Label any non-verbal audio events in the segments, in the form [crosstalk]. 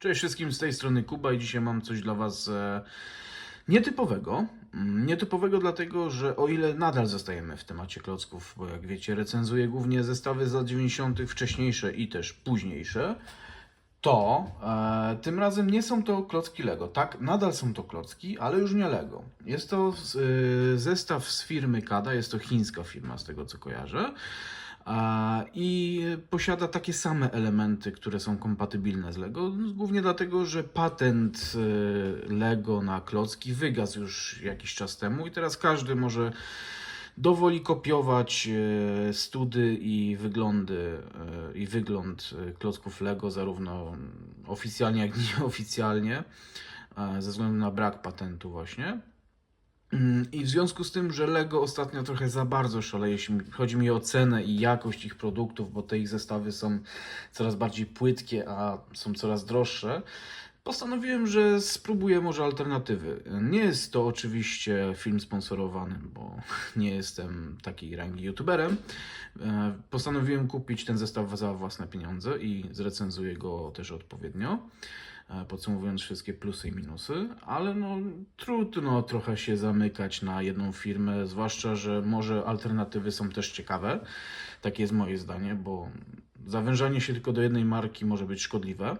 Cześć wszystkim, z tej strony Kuba i dzisiaj mam coś dla Was e, nietypowego. Mm, Nietypowego dlatego, że o ile nadal zostajemy w temacie klocków, bo jak wiecie recenzuję głównie zestawy z lat 90. wcześniejsze i też późniejsze, to e, tym razem nie są to klocki Lego. Tak, nadal są to klocki, ale już nie Lego. Jest to e, zestaw z firmy Kada, jest to chińska firma z tego co kojarzę. I posiada takie same elementy, które są kompatybilne z Lego, głównie dlatego, że patent e, Lego na klocki wygasł już jakiś czas temu i teraz każdy może dowoli kopiować e, study i wyglądy e, i wygląd klocków Lego zarówno oficjalnie jak i [laughs] nieoficjalnie ze względu na brak patentu właśnie. Mm, I w związku z tym, że Lego ostatnio trochę za bardzo szaleje, jeśli chodzi mi o cenę i jakość ich produktów, bo te ich zestawy są coraz bardziej płytkie, a są coraz droższe, postanowiłem, że spróbuję może alternatywy. Nie jest to oczywiście film sponsorowany, bo [laughs] nie jestem takiej rangi youtuberem. E, Postanowiłem kupić ten zestaw za własne pieniądze i zrecenzuję go też odpowiednio podsumowując wszystkie plusy i minusy, ale no trudno trochę się zamykać na jedną firmę, zwłaszcza, że może alternatywy są też ciekawe. Takie jest moje zdanie, bo zawężanie się tylko do jednej marki może być szkodliwe.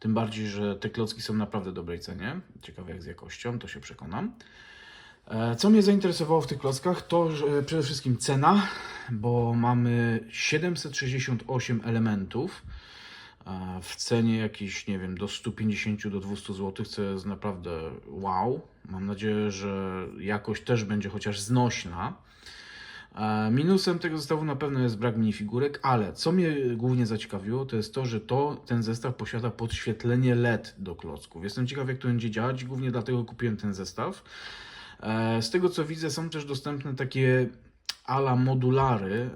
Tym bardziej, że te klocki są naprawdę dobrej cenie. Ciekawe jak z jakością, to się przekonam. E, Co mnie zainteresowało w tych klockach, to że przede wszystkim cena, bo mamy 768 elementów e, w cenie jakiejś, nie wiem, do 150 do 200 zł, co jest naprawdę wow. Mam nadzieję, że jakość też będzie chociaż znośna. E, Minusem tego zestawu na pewno jest brak minifigurek, ale co mnie głównie zaciekawiło, to jest to, że to, ten zestaw posiada podświetlenie LED do klocków. Jestem ciekaw, jak to będzie działać, głównie dlatego kupiłem ten zestaw. E, Z tego co widzę, są też dostępne takie ala modulary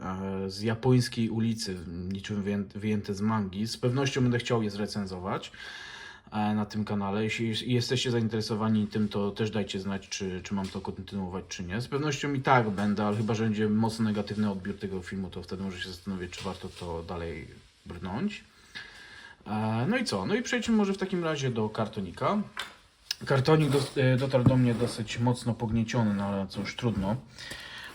e, z japońskiej ulicy, niczym wyję- wyjęte z mangi. Z pewnością będę chciał je zrecenzować e, na tym kanale. Jeśli jesteście zainteresowani tym, to też dajcie znać, czy, czy mam to kontynuować, czy nie. Z pewnością i tak będę, ale chyba, że będzie mocno negatywny odbiór tego filmu, to wtedy może się zastanowię, czy warto to dalej brnąć. E, No i co? No i przejdźmy może w takim razie do kartonika. Kartonik dotarł do mnie dosyć mocno pognieciony, no ale cóż, trudno.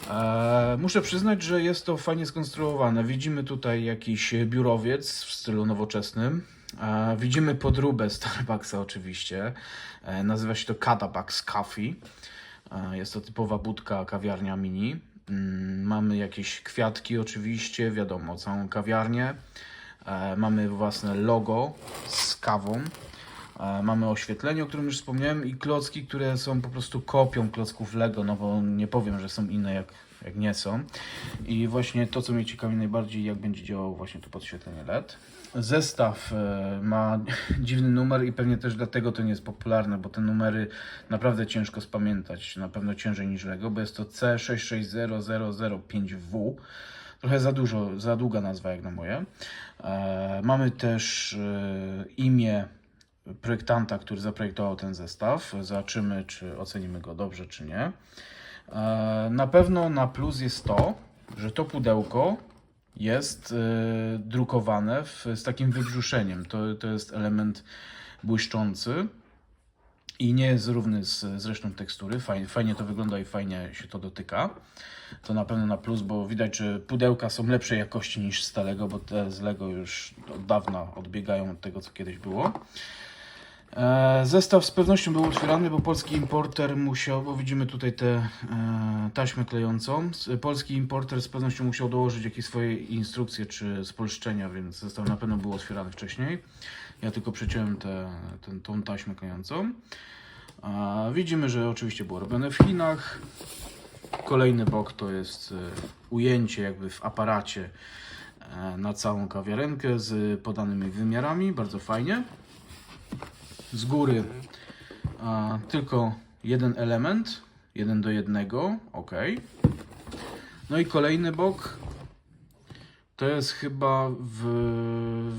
E, muszę przyznać, że jest to fajnie skonstruowane. Widzimy tutaj jakiś biurowiec w stylu nowoczesnym. E, widzimy podróbę Starbucksa oczywiście. E, nazywa się to Catabucks Coffee. Jest to typowa budka, kawiarnia mini. Mm, mamy jakieś kwiatki oczywiście, wiadomo, całą kawiarnię. Mamy własne logo z kawą. E, Mamy oświetlenie, o którym już wspomniałem, i klocki, które są po prostu kopią klocków Lego, no bo nie powiem, że są inne, jak, jak nie są. I właśnie to, co mnie ciekawi najbardziej, jak będzie działało właśnie to podświetlenie LED. Zestaw e, ma [laughs] dziwny numer i pewnie też dlatego to nie jest popularne, bo te numery naprawdę ciężko spamiętać, na pewno ciężej niż Lego, bo jest to C660005W. Trochę za dużo, za długa nazwa jak na moje. E, mamy też imię projektanta, który zaprojektował ten zestaw. Zobaczymy, czy ocenimy go dobrze, czy nie. E, Na pewno na plus jest to, że to pudełko jest e, drukowane w, z takim wybrzuszeniem. To, to jest element błyszczący i nie jest równy z, z resztą tekstury. Fajnie, fajnie to wygląda i fajnie się to dotyka. To na pewno na plus, bo widać, że pudełka są lepszej jakości niż z Lego, bo te z Lego już od dawna odbiegają od tego, co kiedyś było. E, Zestaw z pewnością był otwierany, bo polski importer musiał, bo widzimy tutaj tę e, taśmę klejącą. Polski importer z pewnością musiał dołożyć jakieś swoje instrukcje czy spolszczenia, więc zestaw na pewno był otwierany wcześniej. Ja tylko przeciąłem tę tę- tą taśmę klejącą. Widzimy, że oczywiście było robione w Chinach. Kolejny bok to jest e, ujęcie jakby w aparacie na całą kawiarenkę z podanymi wymiarami. Bardzo fajnie z góry a, tylko jeden element, jeden do jednego, ok. No i kolejny bok to jest chyba w,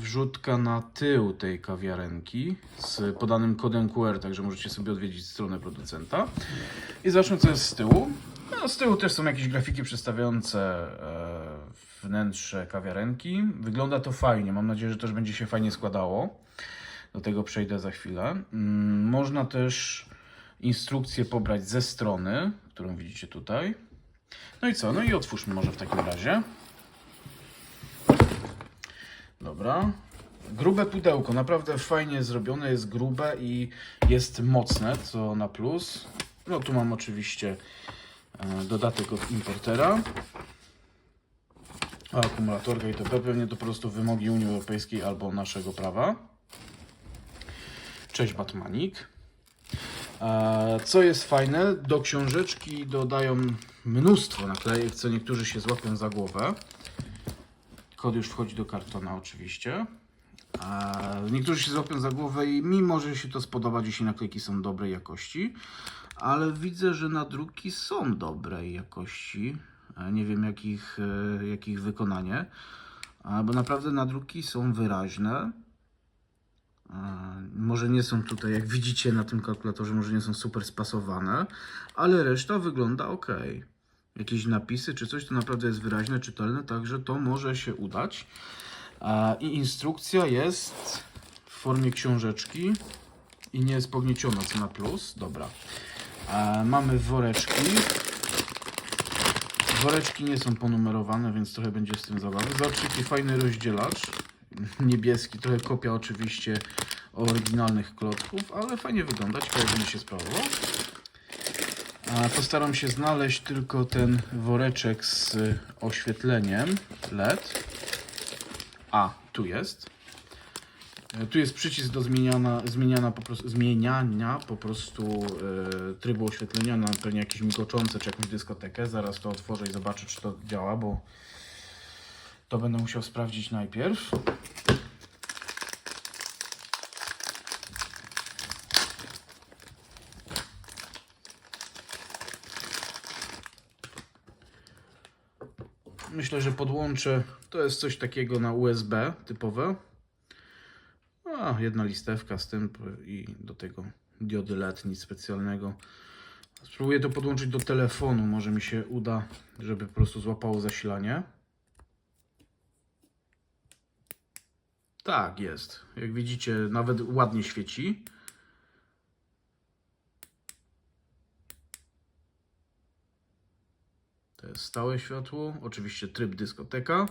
wrzutka na tył tej kawiarenki z podanym kodem QR, także możecie sobie odwiedzić stronę producenta. I zacznę co jest z tyłu. No, z tyłu też są jakieś grafiki przedstawiające e, wnętrze kawiarenki. Wygląda to fajnie, mam nadzieję, że też będzie się fajnie składało. Do tego przejdę za chwilę. Mm, Można też instrukcję pobrać ze strony, którą widzicie tutaj. No i co? No i otwórzmy może w takim razie. Dobra. Grube pudełko, naprawdę fajnie zrobione, jest grube i jest mocne, co na plus. No tu mam oczywiście e, dodatek od importera. Akumulatorka i to pewnie to po prostu wymogi Unii Europejskiej albo naszego prawa. Cześć Batmanik. E, Co jest fajne, do książeczki dodają mnóstwo naklejek, co niektórzy się złapią za głowę. Kod już wchodzi do kartona oczywiście. A Niektórzy się złapią za głowę i mi może się to spodobać, jeśli naklejki są dobrej jakości, ale widzę, że nadruki są dobrej jakości. E, Nie wiem jakich, e, jakich wykonanie, bo naprawdę nadruki są wyraźne. Może nie są tutaj, jak widzicie na tym kalkulatorze, może nie są super spasowane, ale reszta wygląda ok. Jakieś napisy czy coś to naprawdę jest wyraźne, czytelne, także to może się udać. I instrukcja jest w formie książeczki i nie jest pognieciona, co na plus. Dobra. Mamy woreczki. Woreczki nie są ponumerowane, więc trochę będzie z tym zabawy. Zobaczcie, jaki fajny rozdzielacz. Niebieski, trochę kopia oczywiście oryginalnych klocków, ale fajnie wygląda. Ciekawe, będzie się sprawował. Postaram się znaleźć tylko ten woreczek z oświetleniem LED. A, tu jest. Tu jest przycisk do zmieniana, zmieniana po prostu, zmieniania po prostu e, trybu oświetlenia na pewnie jakieś migoczące czy jakąś dyskotekę. Zaraz to otworzę i zobaczę, czy to działa, bo to będę musiał sprawdzić najpierw. Myślę, że podłączę. To jest coś takiego na USB typowe. A, jedna listewka z tym i do tego diody LED, nic specjalnego. Spróbuję to podłączyć do telefonu, może mi się uda, żeby po prostu złapało zasilanie. Tak, jest. Jak widzicie, nawet ładnie świeci. To jest stałe światło, oczywiście tryb dyskoteka.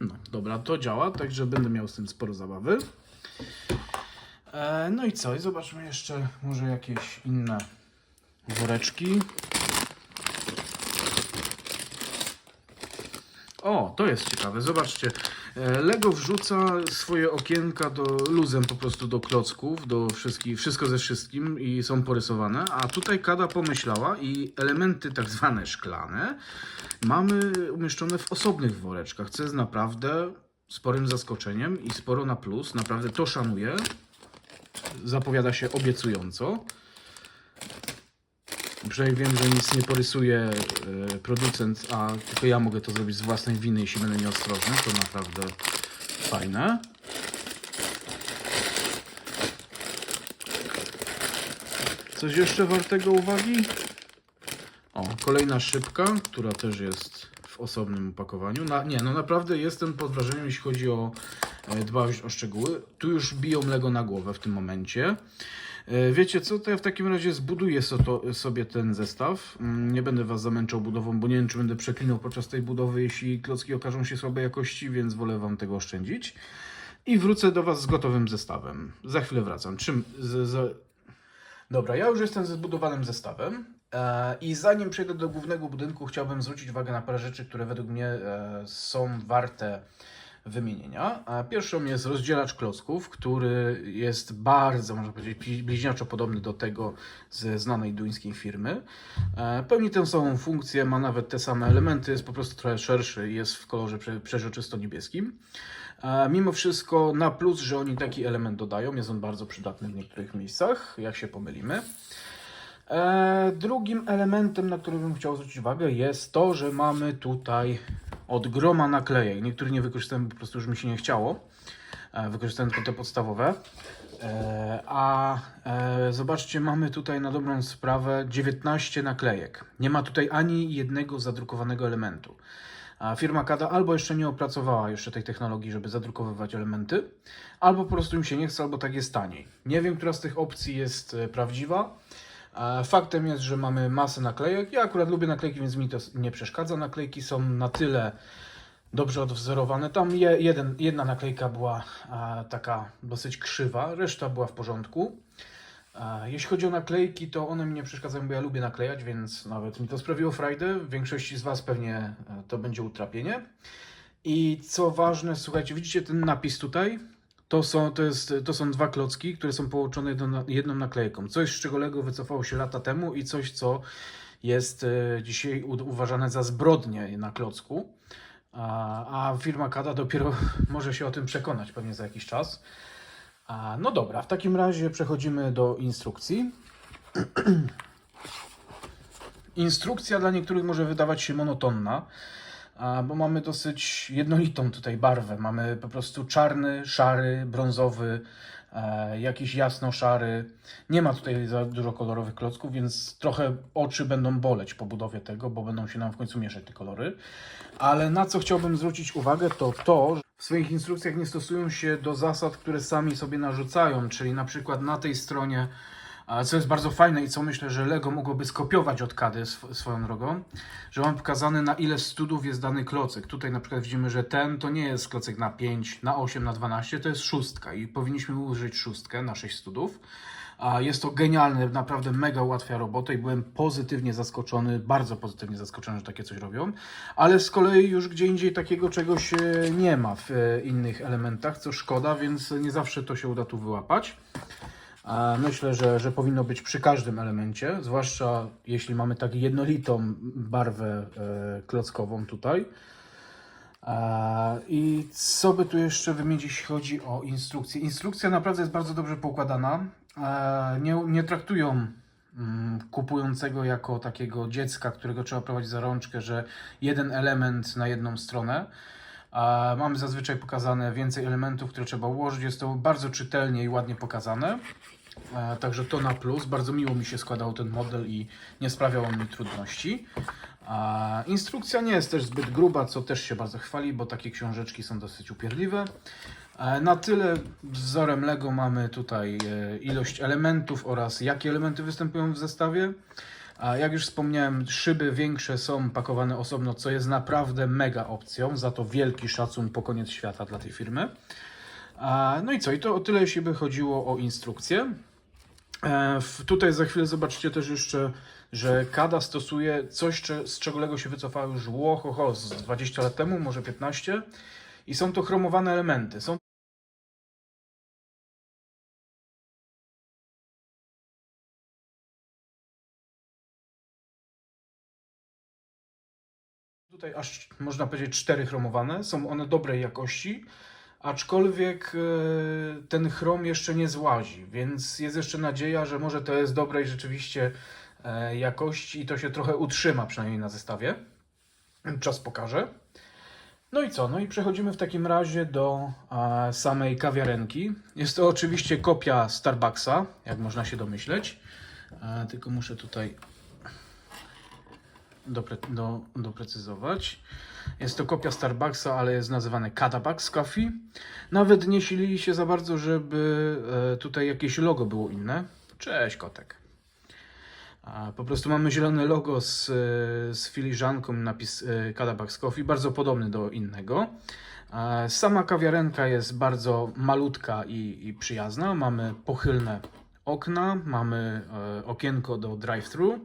No, dobra, to działa, także będę miał z tym sporo zabawy. E, no i co? I zobaczmy jeszcze może jakieś inne woreczki. O, to jest ciekawe. Zobaczcie. e, Lego wrzuca swoje okienka do luzem po prostu do klocków, do wszystkich, wszystko ze wszystkim i są porysowane. A tutaj Kada pomyślała i elementy tak zwane szklane mamy umieszczone w osobnych woreczkach, co jest naprawdę sporym zaskoczeniem i sporo na plus. Naprawdę to szanuję. Zapowiada się obiecująco. Przynajmniej wiem, że nic nie porysuje e, producent, a tylko ja mogę to zrobić z własnej winy, jeśli będę nieostrożny. To naprawdę fajne. Coś jeszcze wartego uwagi? O, kolejna szybka, która też jest w osobnym opakowaniu. Na, nie, no naprawdę jestem pod wrażeniem, jeśli chodzi o e, dbałość o szczegóły. Tu już biją Lego na głowę w tym momencie. E, Wiecie co, to ja w takim razie zbuduję sobie ten zestaw. Mm, Nie będę Was zamęczał budową, bo nie wiem, czy będę przeklinał podczas tej budowy, jeśli klocki okażą się słabej jakości, więc wolę Wam tego oszczędzić. I wrócę do Was z gotowym zestawem. Za chwilę wracam. Czym? Z, z... Dobra, ja już jestem ze zbudowanym zestawem. E, I zanim przejdę do głównego budynku, chciałbym zwrócić uwagę na parę rzeczy, które według mnie e, są warte wymienienia. A Pierwszą jest rozdzielacz klocków, który jest bardzo, można powiedzieć, bli- bliźniaczo podobny do tego ze znanej duńskiej firmy. E, Pełni tę samą funkcję, ma nawet te same elementy, jest po prostu trochę szerszy i jest w kolorze prze- przeźroczysto niebieskim. E, Mimo wszystko na plus, że oni taki element dodają, jest on bardzo przydatny w niektórych miejscach, jak się pomylimy. E, drugim elementem, na który bym chciał zwrócić uwagę, jest to, że mamy tutaj od groma naklejek. Niektórych nie wykorzystałem, po prostu już mi się nie chciało. E, wykorzystałem tylko te podstawowe. E, a e, zobaczcie, mamy tutaj na dobrą sprawę 19 naklejek. Nie ma tutaj ani jednego zadrukowanego elementu. A firma Kada albo jeszcze nie opracowała jeszcze tej technologii, żeby zadrukowywać elementy, albo po prostu im się nie chce, albo tak jest taniej. Nie wiem, która z tych opcji jest prawdziwa. Faktem jest, że mamy masę naklejek. Ja akurat lubię naklejki, więc mi to nie przeszkadza. Naklejki są na tyle dobrze odwzorowane. Tam je, jeden, jedna naklejka była taka dosyć krzywa, reszta była w porządku. Jeśli chodzi o naklejki, to one mi nie przeszkadzają, bo ja lubię naklejać, więc nawet mi to sprawiło frajdę. W większości z Was pewnie e, to będzie utrapienie. I co ważne, słuchajcie, widzicie ten napis tutaj? To są, to, jest, to są dwa klocki, które są połączone jedną, jedną naklejką. Coś, z czego Lego wycofało się lata temu i coś, co jest e, dzisiaj uważane za zbrodnię na klocku. A, a firma Kada dopiero [laughs] może się o tym przekonać pewnie za jakiś czas. A, no dobra, w takim razie przechodzimy do instrukcji. [clears throat] Instrukcja dla niektórych może wydawać się monotonna, bo mamy dosyć jednolitą tutaj barwę. Mamy po prostu czarny, szary, brązowy, e, jakiś jasno-szary. Nie ma tutaj za dużo kolorowych klocków, więc trochę oczy będą boleć po budowie tego, bo będą się nam w końcu mieszać te kolory. Ale na co chciałbym zwrócić uwagę, to to, że w swoich instrukcjach nie stosują się do zasad, które sami sobie narzucają, czyli na przykład na tej stronie, co jest bardzo fajne i co myślę, że Lego mogłoby skopiować od Kady sw- swoją drogą, że mam pokazane na ile studów jest dany klocek. Tutaj na przykład widzimy, że ten to nie jest klocek na 5, na 8, na 12, to jest szóstka i powinniśmy użyć szóstkę na 6 studów. Jest to genialne, naprawdę mega ułatwia robotę i byłem pozytywnie zaskoczony, bardzo pozytywnie zaskoczony, że takie coś robią. Ale z kolei już gdzie indziej takiego czegoś e, nie ma w e, innych elementach, co szkoda, więc nie zawsze to się uda tu wyłapać. Myślę, że, że powinno być przy każdym elemencie, zwłaszcza jeśli mamy tak jednolitą barwę e, klockową tutaj. I co by tu jeszcze wymienić, jeśli chodzi o instrukcję? Instrukcja naprawdę jest bardzo dobrze poukładana. E, Nie, nie traktują mm, kupującego jako takiego dziecka, którego trzeba prowadzić za rączkę, że jeden element na jedną stronę. Mamy zazwyczaj pokazane więcej elementów, które trzeba ułożyć. Jest to bardzo czytelnie i ładnie pokazane. E, Także to na plus. Bardzo miło mi się składał ten model i nie sprawiał on mi trudności. Instrukcja nie jest też zbyt gruba, co też się bardzo chwali, bo takie książeczki są dosyć upierdliwe. E, Na tyle wzorem Lego mamy tutaj e, ilość elementów oraz jakie elementy występują w zestawie. A jak już wspomniałem, szyby większe są pakowane osobno, co jest naprawdę mega opcją. Za to wielki szacun po koniec świata dla tej firmy. No i co? I to o tyle, jeśli by chodziło o instrukcję. E, Tutaj za chwilę zobaczycie też jeszcze, że Kada stosuje coś, z czego się wycofało już łohoho, z 20 lat temu, może 15. I są to chromowane elementy. Są tutaj aż można powiedzieć cztery chromowane. Są one dobrej jakości, aczkolwiek e, ten chrom jeszcze nie złazi, więc jest jeszcze nadzieja, że może to jest dobrej rzeczywiście e, jakości i to się trochę utrzyma przynajmniej na zestawie. Czas pokaże. No i co? No i przechodzimy w takim razie do e, samej kawiarenki. Jest to oczywiście kopia Starbucksa, jak można się domyśleć. Tylko muszę tutaj dopre, do, doprecyzować. Jest to kopia Starbucksa, ale jest nazywane Cadabucks Coffee. Nawet nie silili się za bardzo, żeby e, tutaj jakieś logo było inne. Cześć kotek. Po prostu mamy zielone logo z, e, z filiżanką, napis e, Cadabucks Coffee, bardzo podobny do innego. Sama kawiarenka jest bardzo malutka i, i przyjazna. Mamy pochylne okna, mamy okienko do drive-thru.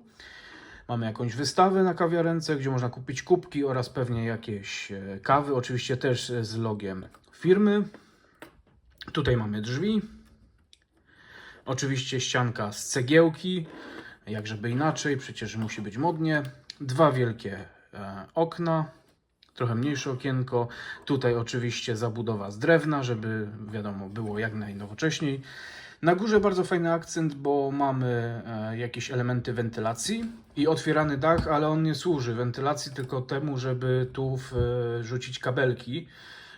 Mamy jakąś wystawę na kawiarence, gdzie można kupić kubki oraz pewnie jakieś e, kawy, oczywiście też z logiem firmy. Tutaj mamy drzwi. Oczywiście ścianka z cegiełki, jak żeby inaczej, przecież musi być modnie. Dwa wielkie e, okna, trochę mniejsze okienko. Tutaj oczywiście zabudowa z drewna, żeby wiadomo było jak najnowocześniej. Na górze bardzo fajny akcent, bo mamy e, jakieś elementy wentylacji i otwierany dach, ale on nie służy wentylacji, tylko temu, żeby tu e, rzucić kabelki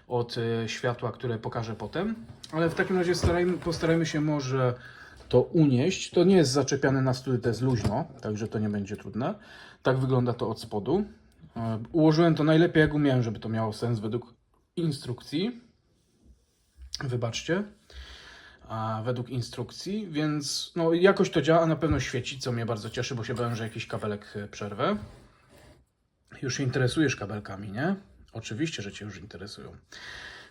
od e, światła, które pokażę potem. Ale w takim razie starajmy, postarajmy się może to unieść. To nie jest zaczepiane na stół, to jest luźno, także to nie będzie trudne. Tak wygląda to od spodu. Ułożyłem to najlepiej jak umiałem, żeby to miało sens według instrukcji. Wybaczcie. A według instrukcji, więc no, jakoś to działa, a na pewno świeci, co mnie bardzo cieszy, bo się bałem, że jakiś kabelek e, przerwę. Już się interesujesz kabelkami, nie? Oczywiście, że Cię już interesują.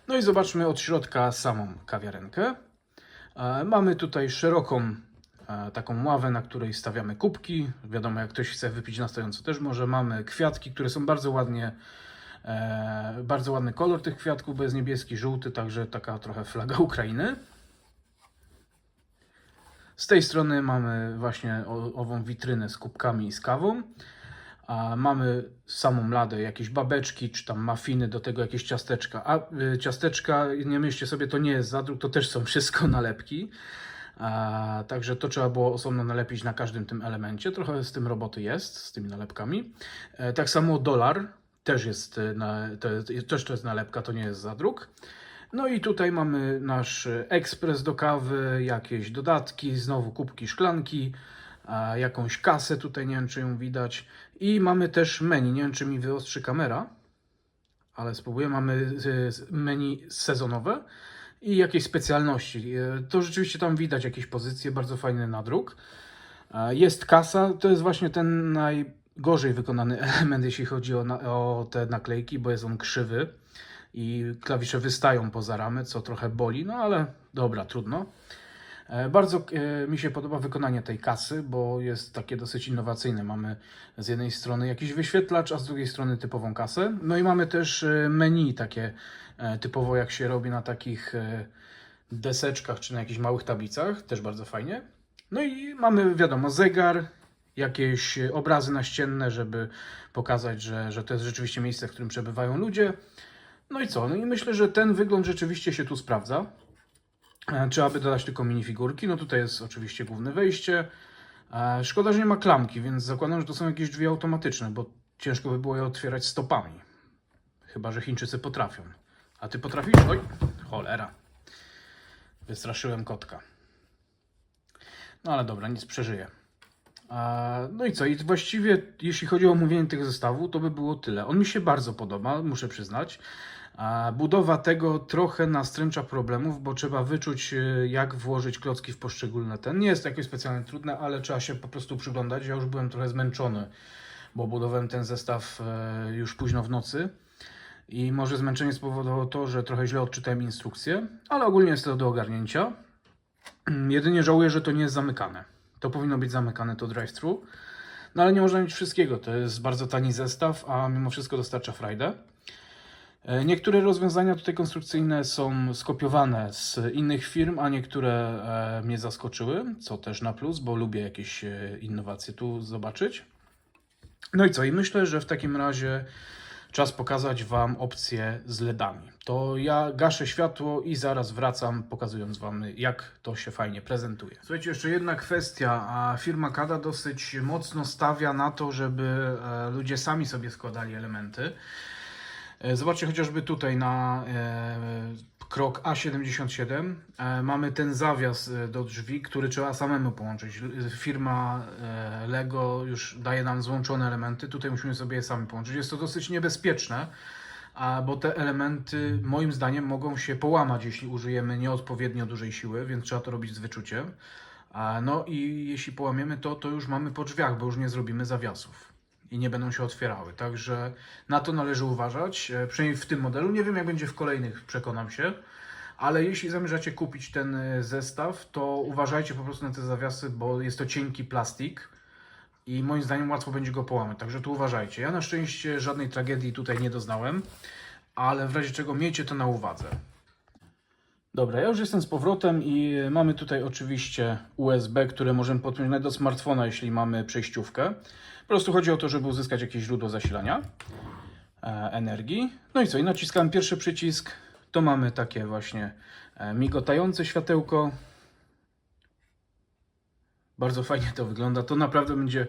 No i zobaczmy od środka samą kawiarenkę. E, Mamy tutaj szeroką e, taką ławę, na której stawiamy kubki. Wiadomo, jak ktoś chce wypić na stojąco też może. Mamy kwiatki, które są bardzo ładnie, e, bardzo ładny kolor tych kwiatków, bo jest niebieski, żółty, także taka trochę flaga Ukrainy. Z tej strony mamy właśnie ową witrynę z kubkami i z kawą. A mamy samą ladę, jakieś babeczki, czy tam mafiny, do tego jakieś ciasteczka. A y, ciasteczka, nie myślcie sobie, to nie jest zadruk, to też są wszystko [laughs] nalepki. A, także to trzeba było osobno nalepić na każdym tym elemencie. Trochę z tym roboty jest, z tymi nalepkami. E, tak samo dolar też jest, e, na, to też to jest nalepka, to nie jest zadruk. No i tutaj mamy nasz ekspres do kawy, jakieś dodatki, znowu kubki, szklanki, jakąś kasę tutaj, nie wiem czy ją widać. I mamy też menu, nie wiem czy mi wyostrzy kamera, ale spróbuję. Mamy e, menu sezonowe i jakieś specjalności. E, To rzeczywiście tam widać jakieś pozycje, bardzo fajny nadruk. Jest kasa, to jest właśnie ten najgorzej wykonany [laughs] element, jeśli chodzi o, na, o te naklejki, bo jest on krzywy i klawisze wystają poza ramy, co trochę boli, no ale dobra, trudno. E, Bardzo e, mi się podoba wykonanie tej kasy, bo jest takie dosyć innowacyjne. Mamy z jednej strony jakiś wyświetlacz, a z drugiej strony typową kasę. No i mamy też e, menu takie typowo jak się robi na takich deseczkach czy na jakichś małych tablicach, też bardzo fajnie. No i mamy wiadomo zegar, jakieś obrazy naścienne, żeby pokazać, że, że to jest rzeczywiście miejsce, w którym przebywają ludzie. No i co? No i myślę, że ten wygląd rzeczywiście się tu sprawdza. E, Trzeba by dodać tylko minifigurki. No tutaj jest oczywiście główne wejście. E, Szkoda, że nie ma klamki, więc zakładam, że to są jakieś drzwi automatyczne, bo ciężko by było je otwierać stopami. Chyba, że Chińczycy potrafią. A ty potrafisz? Oj, cholera. Wystraszyłem kotka. No ale dobra, nic przeżyje. No i co? I właściwie, jeśli chodzi o omówienie tych zestawów, to by było tyle. On mi się bardzo podoba, muszę przyznać. Budowa tego trochę nastręcza problemów, bo trzeba wyczuć, e, jak włożyć klocki w poszczególne ten. Nie jest to jakieś specjalnie trudne, ale trzeba się po prostu przyglądać. Ja już byłem trochę zmęczony, bo budowałem ten zestaw e, już późno w nocy. I może zmęczenie spowodowało to, że trochę źle odczytałem instrukcję, ale ogólnie jest to do ogarnięcia. Jedynie żałuję, że to nie jest zamykane. To powinno być zamykane, to drive-thru. No ale nie można mieć wszystkiego. To jest bardzo tani zestaw, a mimo wszystko dostarcza frajdę. E, Niektóre rozwiązania tutaj konstrukcyjne są skopiowane z innych firm, a niektóre e, mnie zaskoczyły, co też na plus, bo lubię jakieś e, innowacje tu zobaczyć. No i co? I myślę, że w takim razie czas pokazać Wam opcję z LEDami. To ja gaszę światło i zaraz wracam, pokazując Wam, jak to się fajnie prezentuje. Słuchajcie, jeszcze jedna kwestia. A firma Kada dosyć mocno stawia na to, żeby e, ludzie sami sobie składali elementy. E, Zobaczcie chociażby tutaj na e, krok A77 e, mamy ten zawias e, do drzwi, który trzeba samemu połączyć. L- Firma e, Lego już daje nam złączone elementy, tutaj musimy sobie je sami połączyć. Jest to dosyć niebezpieczne, bo te elementy moim zdaniem mogą się połamać, jeśli użyjemy nieodpowiednio dużej siły, więc trzeba to robić z wyczuciem. No i jeśli połamiemy to, to już mamy po drzwiach, bo już nie zrobimy zawiasów i nie będą się otwierały. Także na to należy uważać, e, przynajmniej w tym modelu. Nie wiem, jak będzie w kolejnych, przekonam się. Ale jeśli zamierzacie kupić ten e, zestaw, to uważajcie po prostu na te zawiasy, bo jest to cienki plastik i moim zdaniem łatwo będzie go połamać. Także tu uważajcie. Ja na szczęście żadnej tragedii tutaj nie doznałem, ale w razie czego miejcie to na uwadze. Dobra, ja już jestem z powrotem i mamy tutaj oczywiście USB, które możemy podpiąć do smartfona, jeśli mamy przejściówkę. Po prostu chodzi o to, żeby uzyskać jakieś źródło zasilania e, energii. No i co? I naciskamy pierwszy przycisk. To mamy takie właśnie e, migotające światełko. Bardzo fajnie to wygląda. To naprawdę będzie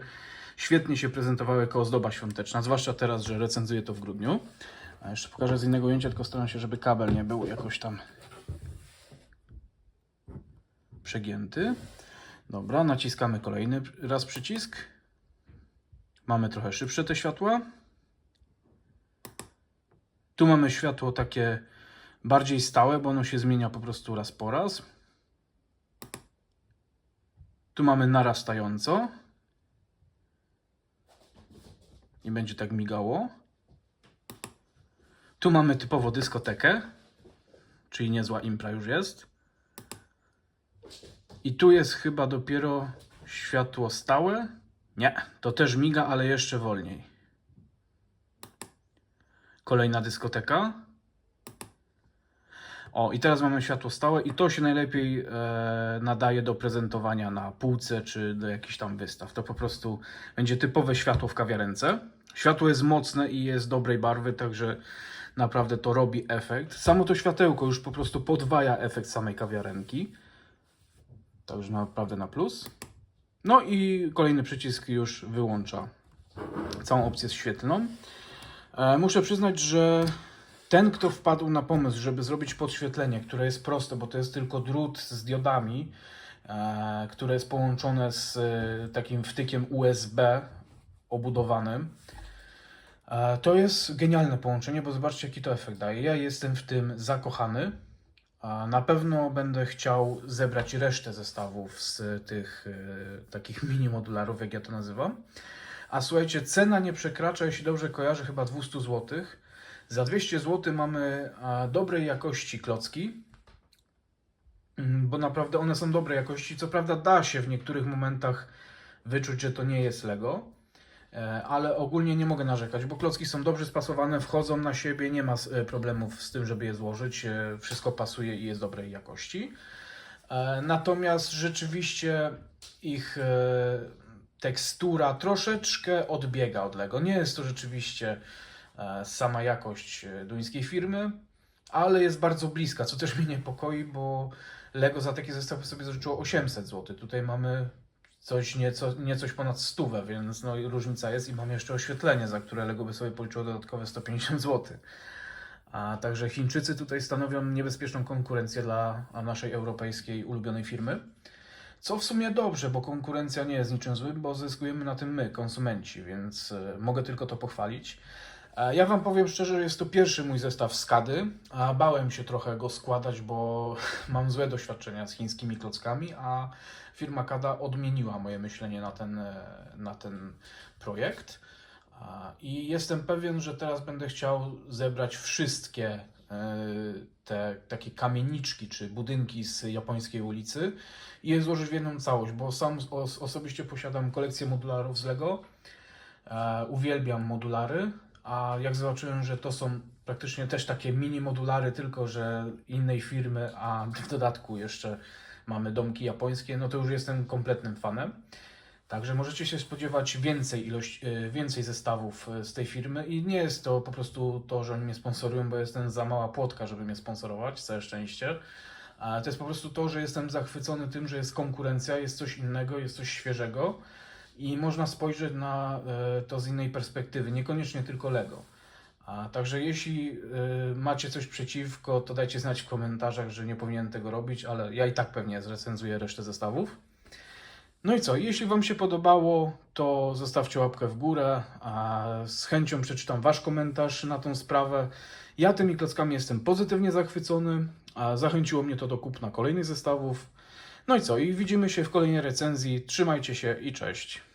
świetnie się prezentowało jako ozdoba świąteczna, zwłaszcza teraz, że recenzuję to w grudniu. A jeszcze pokażę z innego ujęcia, tylko staram się, żeby kabel nie był jakoś tam przegięty. Dobra, naciskamy kolejny raz przycisk. Mamy trochę szybsze te światła. Tu mamy światło takie bardziej stałe, bo ono się zmienia po prostu raz po raz. Tu mamy narastająco. I będzie tak migało. Tu mamy typowo dyskotekę, czyli niezła impra już jest. I tu jest chyba dopiero światło stałe. Nie, to też miga, ale jeszcze wolniej. Kolejna dyskoteka. O, i teraz mamy światło stałe i to się najlepiej e, nadaje do prezentowania na półce czy do jakichś tam wystaw. To po prostu będzie typowe światło w kawiarence. Światło jest mocne i jest dobrej barwy, także naprawdę to robi efekt. Samo to światełko już po prostu podwaja efekt samej kawiarenki. Także naprawdę na plus. No i kolejny przycisk już wyłącza całą opcję świetlną. E, muszę przyznać, że ten, kto wpadł na pomysł, żeby zrobić podświetlenie, które jest proste, bo to jest tylko drut z diodami, e, które jest połączone z e, takim wtykiem USB obudowanym, to jest genialne połączenie, bo zobaczcie, jaki to efekt daje. Ja jestem w tym zakochany. Na pewno będę chciał zebrać resztę zestawów z tych e, takich mini modularów, jak ja to nazywam. A słuchajcie, cena nie przekracza, jeśli dobrze kojarzę, chyba 200 zł. Za 200 zł mamy dobrej jakości klocki, Mm, bo naprawdę one są dobrej jakości. Co prawda da się w niektórych momentach wyczuć, że to nie jest Lego, ale ogólnie nie mogę narzekać, bo klocki są dobrze spasowane, wchodzą na siebie, nie ma e, problemów z tym, żeby je złożyć. e, Wszystko pasuje i jest dobrej jakości. E, Natomiast rzeczywiście ich e, tekstura troszeczkę odbiega od Lego. Nie jest to rzeczywiście e, sama jakość e, duńskiej firmy, ale jest bardzo bliska, co też mnie niepokoi, bo Lego za takie zestawy sobie zaliczyło 800 zł. Tutaj mamy coś nieco, niecoś ponad stówę, więc no różnica jest i mam jeszcze oświetlenie, za które Lego by sobie policzyło dodatkowe 150 zł. A także Chińczycy tutaj stanowią niebezpieczną konkurencję dla naszej europejskiej ulubionej firmy. Co w sumie dobrze, bo konkurencja nie jest niczym złym, bo zyskujemy na tym my, konsumenci, więc e, mogę tylko to pochwalić. E, Ja Wam powiem szczerze, że jest to pierwszy mój zestaw Skady, bałem się trochę go składać, bo [laughs] mam złe doświadczenia z chińskimi klockami, a firma Kada odmieniła moje myślenie na ten, e, na ten projekt. I jestem pewien, że teraz będę chciał zebrać wszystkie e, te takie kamieniczki czy budynki z japońskiej ulicy i je złożyć w jedną całość, bo sam os- osobiście posiadam kolekcję modularów z Lego. Uwielbiam modulary, a jak zobaczyłem, że to są praktycznie też takie mini modulary, tylko że innej firmy, a w dodatku jeszcze mamy domki japońskie, no to już jestem kompletnym fanem. Także możecie się spodziewać więcej ilość, e, więcej zestawów e, z tej firmy i nie jest to po prostu to, że oni mnie sponsorują, bo jestem za mała płotka, żeby mnie sponsorować, całe szczęście. A to jest po prostu to, że jestem zachwycony tym, że jest konkurencja, jest coś innego, jest coś świeżego i można spojrzeć na e, to z innej perspektywy, niekoniecznie tylko Lego. A także jeśli e, macie coś przeciwko, to dajcie znać w komentarzach, że nie powinien tego robić, ale ja i tak pewnie zrecenzuję resztę zestawów. No i co, jeśli Wam się podobało, to zostawcie łapkę w górę, a z chęcią przeczytam Wasz komentarz na tą sprawę. Ja tymi klockami jestem pozytywnie zachwycony, zachęciło mnie to do kupna kolejnych zestawów. No i co, i widzimy się w kolejnej recenzji. Trzymajcie się i cześć.